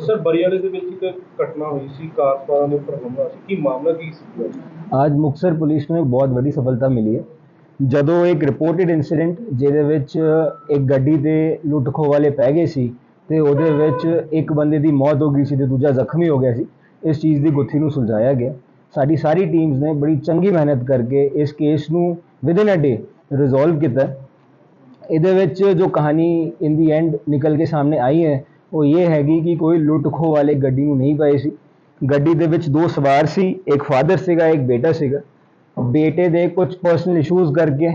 Sir, ਬਰੀਆਲੇ ਦੇ ਵਿੱਚ ਇੱਕ ਘਟਨਾ ਹੋਈ ਸੀ, ਕਾਰ ਸਵਾਰਾਂ ਦੇ ਉੱਪਰ ਹਮਲਾ ਸੀ। ਕੀ ਮਾਮਲਾ ਕੀ ਸੀ? ਅੱਜ ਮੁਕਤਸਰ ਪੁਲਿਸ ਨੂੰ ਇੱਕ ਬਹੁਤ ਵੱਡੀ ਸਫਲਤਾ ਮਿਲੀ ਹੈ। ਜਦੋਂ ਇੱਕ ਰਿਪੋਰਟਡ ਇਨਸੀਡੈਂਟ ਜਿਹਦੇ ਵਿੱਚ ਇੱਕ ਗੱਡੀ ਤੇ ਲੁੱਟ ਖੋਹ ਵਾਲੇ ਪੈ ਗਏ ਸੀ ਤੇ ਉਹਦੇ ਵਿੱਚ ਇੱਕ ਬੰਦੇ ਦੀ ਮੌਤ ਹੋ ਗਈ ਸੀ ਤੇ ਦੂਜਾ ਜ਼ਖਮੀ ਹੋ ਗਿਆ ਸੀ, ਇਸ ਚੀਜ਼ ਦੀ ਗੁੱਥੀ ਨੂੰ ਸੁਲਝਾਇਆ ਗਿਆ। ਸਾਡੀ ਸਾਰੀ ਟੀਮਸ ਨੇ ਬੜੀ ਚੰਗੀ ਮਿਹਨਤ ਕਰਕੇ ਇਸ ਕੇਸ ਨੂੰ ਵਿਦਿਨ ਅ ਡੇ ਰਿਜ਼ੋਲਵ ਕੀਤਾ। ਇਹਦੇ ਵਿੱਚ ਜੋ ਕਹਾਣੀ ਇਨ ਦੀ ਐਂਡ ਨਿਕਲ ਕੇ ਸਾਹਮਣੇ ਆਈ ਹੈ ਉਹ ਇਹ ਹੈਗੀ ਕਿ ਕੋਈ ਲੁੱਟ ਖੋਹ ਵਾਲੇ ਗੱਡੀ ਨੂੰ ਨਹੀਂ ਪਏ ਸੀ। ਗੱਡੀ ਦੇ ਵਿੱਚ ਦੋ ਸਵਾਰ ਸੀ, ਇੱਕ ਫਾਦਰ ਸੀਗਾ, ਇੱਕ ਬੇਟਾ ਸੀਗਾ। ਬੇਟੇ ਦੇ ਕੁਝ ਪਰਸਨਲ ਇਸ਼ੂਜ਼ ਕਰਕੇ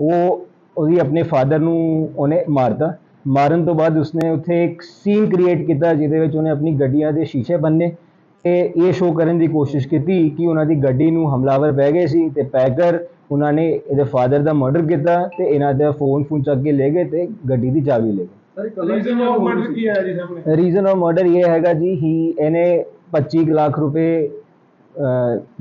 ਉਹ ਉਹਦੀ ਆਪਣੇ ਫਾਦਰ ਨੂੰ ਉਹਨੇ ਮਾਰਤਾ। ਮਾਰਨ ਤੋਂ ਬਾਅਦ ਉਸਨੇ ਉੱਥੇ ਇੱਕ ਸੀਨ ਕ੍ਰੀਏਟ ਕੀਤਾ ਜਿਹਦੇ ਵਿੱਚ ਉਹਨੇ ਆਪਣੀ ਗੱਡੀਆਂ ਦੇ ਸ਼ੀਸ਼ੇ ਬੰਨੇ ਤੇ ਇਹ ਸ਼ੋਅ ਕਰਨ ਦੀ ਕੋਸ਼ਿਸ਼ ਕੀਤੀ ਕਿ ਉਹਨਾਂ ਦੀ ਗੱਡੀ ਨੂੰ ਹਮਲਾਵਰ ਪੈ ਗਏ ਸੀ ਤੇ ਪੈ ਕਰ ਉਹਨਾਂ ਨੇ ਇਹਦੇ ਫਾਦਰ ਦਾ ਮਰਡਰ ਕੀਤਾ ਤੇ ਇਹਨਾਂ ਦਾ ਫੋਨ ਫੋਨ ਚੱਕ ਕੇ ਲੈ ਗਏ ਤੇ ਗੱਡੀ ਦੀ ਚਾਬੀ ਲੈ ਗਏ। ਰੀਜ਼ਨ ਆਫ ਮਰਡਰ ਕੀ ਹੈ ਜੀ ਸਾਹਮਣੇ? ਰੀਜ਼ਨ ਆਫ ਮਰਡਰ ਇਹ ਹੈਗਾ ਜੀ ਹੀ ਇਹਨੇ 25 ਕੁ ਲੱਖ ਰੁਪਏ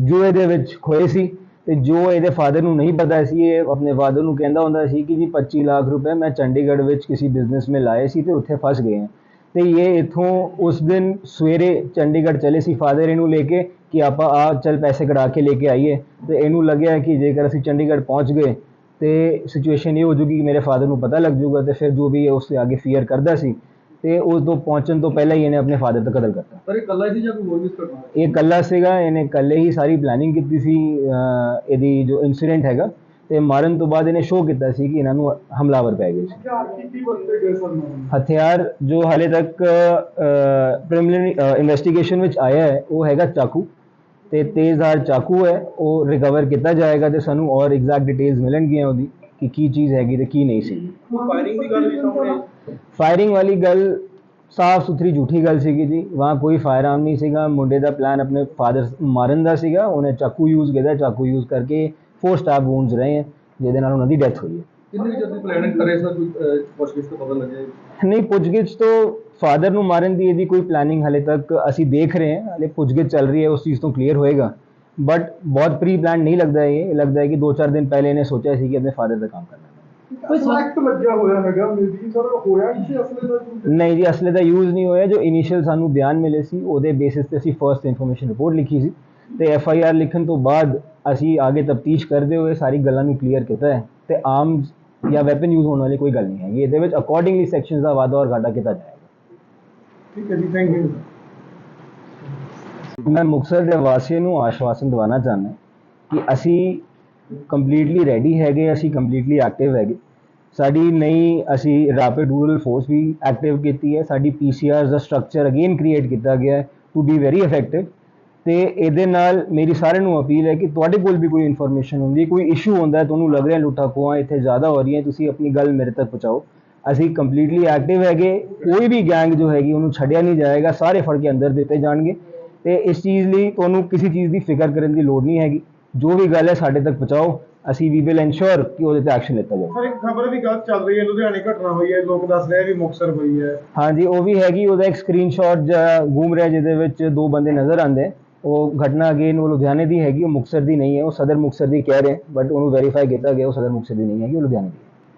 ਜੂਏ ਦੇ ਵਿੱਚ ਖੋਏ ਸੀ ਤੇ ਜੋ ਇਹਦੇ ਫਾਦਰ ਨੂੰ ਨਹੀਂ ਪਤਾ ਸੀ ਇਹ ਆਪਣੇ ਫਾਦਰ ਨੂੰ ਕਹਿੰਦਾ ਹੁੰਦਾ ਸੀ ਕਿ ਜੀ 25 ਲੱਖ ਰੁਪਏ ਮੈਂ ਚੰਡੀਗੜ੍ਹ ਵਿੱਚ ਕਿਸੇ ਬਿਜ਼ਨਸ ਮੇ ਲਾਏ ਸੀ ਤੇ ਉੱਥੇ ਫਸ ਗਏ ਹਾਂ। ਤੇ ਇਹ ਇਥੋਂ ਉਸ ਦਿਨ ਸਵੇਰੇ ਚੰਡੀਗੜ੍ਹ ਚਲੇ ਸੀ ਫਾਦਰ ਇਹਨੂੰ ਲੈ ਕੇ ਕਿ ਆਪਾਂ ਆ ਚੱਲ ਪੈਸੇ ਕਢਾ ਕੇ ਲੈ ਕੇ ਆਈਏ। ਤੇ ਇਹਨੂੰ ਲੱਗਿਆ ਕਿ ਜੇਕਰ ਅਸੀਂ ਚੰਡੀਗੜ੍ਹ ਪਹੁੰਚ ਗਏ ਤੇ ਸਿਚੁਏਸ਼ਨ ਇਹ ਹੋ ਜੂਗੀ ਕਿ ਮੇਰੇ ਫਾਦਰ ਨੂੰ ਪਤਾ ਲੱਗ ਜੂਗਾ ਤੇ ਫਿਰ ਜੋ ਵੀ ਉਸ ਦੇ ਅੱਗੇ ਫੀਅਰ ਕਰਦਾ ਸੀ ਤੇ ਉਸ ਤੋਂ ਪਹੁੰਚਣ ਤੋਂ ਪਹਿਲਾਂ ਹੀ ਇਹਨੇ ਆਪਣੇ ਫਾਦਰ ਦਾ ਕਤਲ ਕਰਤਾ। ਸਰ ਇਹ ਕੱਲਾ ਸੀ ਜਾਂ ਕੋਈ ਹੋਰ ਵੀ ਘਟਨਾ ਇਹ ਇਕੱਲਾ ਸੀਗਾ ਇਹਨੇ ਇਕੱਲੇ ਹੀ ਸਾਰੀ ਪਲੈਨਿੰਗ ਕੀਤੀ ਸੀ ਇਹਦੀ ਜੋ ਇਨਸੀਡੈਂਟ ਹੈਗਾ ਤੇ ਮਾਰਨ ਤੋਂ ਬਾਅਦ ਇਹਨੇ ਸ਼ੋਅ ਕੀਤਾ ਸੀ ਕਿ ਇਹਨਾਂ ਨੂੰ ਹਮਲਾਵਰ ਪੈ ਗਏ ਸੀ। ਹਥਿਆਰ ਜੋ ਹਾਲੇ ਤੱਕ ਪ੍ਰੀਲਿਮਿਨਰੀ ਇਨਵੈਸਟੀਗੇਸ਼ਨ ਵਿੱਚ ਆਇਆ ਹੈ ਉਹ ਹੈਗਾ ਚਾਕੂ। ਤੇ ਤੇਜ਼ਧਾਰ ਚਾਕੂ ਹੈ ਉਹ ਰਿਕਵਰ ਕੀਤਾ ਜਾਏਗਾ ਤੇ ਸਾਨੂੰ ਔਰ ਐਗਜ਼ੈਕਟ ਡਿਟੇਲਸ ਮਿਲਣਗੀਆਂ ਉਹਦੀ ਕਿ ਕੀ ਚੀਜ਼ ਹੈਗੀ ਤੇ ਕੀ ਨਹੀਂ ਸੀ। ਫਾਇਰਿੰਗ ਦੀ ਗੱਲ ਵੀ ਸਾਹਮਣੇ ਆਈ। ਫਾਇਰਿੰਗ ਵਾਲੀ ਗੱਲ ਸਾਫ਼ ਸੁਥਰੀ ਝੂਠੀ ਗੱਲ ਸੀਗੀ ਜੀ। ਵਹਾਂ ਕੋਈ ਫਾਇਰਆਰਮ ਨਹੀਂ ਸੀਗਾ ਮੁੰਡੇ ਦਾ ਪਲਾਨ ਆਪਣੇ ਫਾਦਰ ਮਾਰਨ ਦਾ ਸੀਗਾ ਉਹਨੇ ਚਾਕੂ ਯੂਜ਼ ਕੀਤਾ ਚਾਕੂ ਯੂਜ਼ ਕਰਕੇ ਫੋਰ ਸਟਾਰ ਵੂਨਸ ਰਹੇ ਹੈ ਜਿਹਦੇ ਨਾਲ ਉਹਨਾਂ ਦੀ ਡੈਥ ਹੋਈ ਹੈ। ਕਿੰਨੀ ਜਲਦੀ ਪਲੈਨਿੰਗ ਕਰੇ ਸਰ? ਕੋਈ ਪੁੱਛਗਿੱਛ ਤੋਂ ਪਤਾ ਲੱਗਿਆ ਨਹੀਂ ਪੁੱਛਗਿੱਛ ਤੋਂ ਫਾਦਰ ਨੂੰ ਮਾਰਨ ਦੀ ਇਹਦੀ ਕੋਈ ਪਲਾਨਿੰਗ ਹਲੇ ਤੱਕ ਅਸੀਂ ਦੇਖ ਰਹੇ ਹਾਂ ਹਲੇ ਪੁੱਛਗਿੱਛ ਚੱਲ ਰਹੀ ਹੈ ਉਸ ਚੀਜ਼ ਤੋਂ ਕਲੀਅਰ ਹੋਏਗਾ। ਬਟ ਬਹੁਤ ਪ੍ਰੀ ਪਲਾਨ ਨਹੀਂ ਲੱਗਦਾ ਇਹ ਲੱਗਦਾ ਹੈ ਕਿ 2-4 ਦਿਨ ਪਹਿਲੇ ਇਹਨੇ ਸੋਚਿਆ ਸੀ ਕਿ ਆਪਣੇ ਫਾਦਰ ਦਾ ਕੰਮ ਕਰਨਾ। ਕੋਈ ਸਲੈਕਟ ਲੱਗਿਆ ਹੋਇਆ ਹੈਗਾ ਮੇਬੀ ਸਰ ਹੋਇਆ ਕਿਸੇ ਅਸਲੇ ਦਾ ਨਹੀਂ ਜੀ ਅਸਲੇ ਦਾ ਯੂਜ਼ ਨਹੀਂ ਹੋਇਆ। ਜੋ ਇਨੀਸ਼ੀਅਲ ਸਾਨੂੰ ਬਿਆਨ ਮਿਲੇ ਸੀ ਉਹਦੇ ਬੇਸਿਸ ਤੇ ਅਸੀਂ ਫਰਸਟ ਇਨਫੋਰਮੇਸ਼ਨ ਰਿਪੋਰਟ ਲਿਖੀ ਸੀ। ਤੇ ਐਫ ਆਈ ਆਰ ਲਿਖਣ ਤੋਂ ਬਾਅਦ ਅਸੀਂ ਆਗੇ ਤਫਤੀਸ਼ ਕਰਦੇ ਹੋਏ ਸਾਰੀ ਗੱਲਾਂ ਨੂੰ ਕਲੀਅਰ ਕੀਤਾ ਹੈ। ਤੇ ਆਰਮਸ ਜਾਂ ਵੈਪਨ ਯੂਜ਼ ਹੋਣ ਵਾਲੀ ਕੋਈ ਗੱਲ ਨਹੀਂ ਹੈਗੀ। ਇਹਦੇ ਵਿੱਚ ਅਕੋਰਡਿੰਗਲੀ ਸੈਕਸ਼ਨਸ ਦਾ ਵਾਧਾ ਔਰ ਘਾਟਾ ਕੀਤਾ ਜਾਏਗਾ। ਠੀਕ ਹੈ ਜੀ ਥੈਂਕ ਯੂ ਮੈਂ ਮੁਕਤਸਰ ਦੇ ਵਾਸੀਆਂ ਨੂੰ ਆਸ਼ਵਾਸਨ ਦਿਵਾਉਣਾ ਚਾਹੁੰਦਾ ਕਿ ਅਸੀਂ ਕੰਪਲੀਟਲੀ ਰੈਡੀ ਹੈਗੇ, ਅਸੀਂ ਕੰਪਲੀਟਲੀ ਐਕਟਿਵ ਹੈਗੇ। ਸਾਡੀ ਨਈ ਅਸੀਂ ਰੈਪਿਡ ਰੂਰਲ ਫੋਰਸ ਵੀ ਐਕਟਿਵ ਕੀਤੀ ਹੈ। ਸਾਡੀ ਪੀਸੀਆਰ ਦਾ ਸਟਰਕਚਰ ਅਗੇਨ ਕ੍ਰੀਏਟ ਕੀਤਾ ਗਿਆ ਹੈ ਟੂ ਬੀ ਵੈਰੀ ਇਫੈਕਟਿਵ ਤੇ ਇਹਦੇ ਨਾਲ ਮੇਰੀ ਸਾਰਿਆਂ ਨੂੰ ਅਪੀਲ ਹੈ ਕਿ ਤੁਹਾਡੇ ਕੋਲ ਵੀ ਕੋਈ ਇਨਫੋਰਮੇਸ਼ਨ ਹੁੰਦੀ ਹੈ, ਕੋਈ ਇਸ਼ੂ ਹੁੰਦਾ ਤੁਹਾਨੂੰ ਲੱਗ ਰਿਹਾ ਲੁੱਟਾ ਖੋਹਾਂ ਇੱਥੇ ਜ਼ਿਆਦਾ ਹੋ ਰਹੀਆਂ, ਤੁਸੀਂ ਆਪਣੀ ਗੱਲ ਮੇਰੇ ਤੱਕ ਪਹੁੰਚਾਓ। ਅਸੀਂ ਕੰਪਲੀਟਲੀ ਐਕਟਿਵ ਹੈਗੇ ਕੋਈ ਵੀ ਗੈਂਗ ਜੋ ਹੈਗੀ ਉਹਨੂੰ ਛੱਡਿਆ ਨਹੀਂ ਜਾਏਗਾ ਸਾਰੇ ਫੜ ਕੇ ਅੰਦਰ ਦਿੱਤੇ ਜਾਣਗੇ। ਤੇ ਇਸ ਚੀਜ਼ ਲਈ ਤੁਹਾਨੂੰ ਕਿਸੇ ਚੀਜ਼ ਦੀ ਫਿਕਰ ਕਰਨ ਦੀ ਲੋੜ ਨਹੀਂ ਹੈਗੀ। ਜੋ ਵੀ ਗੱਲ ਹੈ ਸਾਡੇ ਤੱਕ ਪਹੁੰਚਾਓ ਅਸੀਂ ਵੀ ਵਿਲ ਇਨਸ਼ੋਰ ਕਿ ਉਹਦੇ ਤੇ ਐਕਸ਼ਨ ਲਿੱਤਾ ਜਾਵੇ। ਸਰ ਇੱਕ ਖਬਰ ਵੀ ਗਲਤ ਚੱਲ ਰਹੀ ਹੈ ਲੁਧਿਆਣੇ ਘਟਨਾ ਹੋਈ ਹੈ ਲੋਕ ਦੱਸ ਰਹੇ ਵੀ ਮੁਕਸਰ ਹੋਈ ਹੈ। ਹਾਂਜੀ ਉਹ ਵੀ ਹੈਗੀ ਉਹਦਾ ਇੱਕ ਸਕਰੀਨਸ਼ਾਟ ਘੂਮ ਰਿਹਾ ਜਿਹਦੇ ਵਿੱਚ ਦੋ ਬੰਦੇ ਨਜ਼ਰ ਆਉਂਦੇ। ਉਹ ਘਟਨਾ ਅਗੇਨ ਉਹ ਲੁਧਿਆਣੇ ਦੀ ਹੈਗੀ ਉਹ ਮੁਕਤਸਰ ਦੀ ਨਹੀਂ ਹੈ ਉਹ ਸਦਰ ਮੁਕਤਸਰ ਦੀ ਕਹਿ ਰਹੇ ਬਟ ਉਹਨੂੰ ਵੈਰੀਫਾਈ ਕੀਤਾ ਗਿਆ ਉਹ ਸਦਰ ਮੁਕਤਸਰ ਦੀ ਨਹੀਂ ਹੈਗੀ ਉਹ ਲੁਧਿਆਣੇ ਦੀ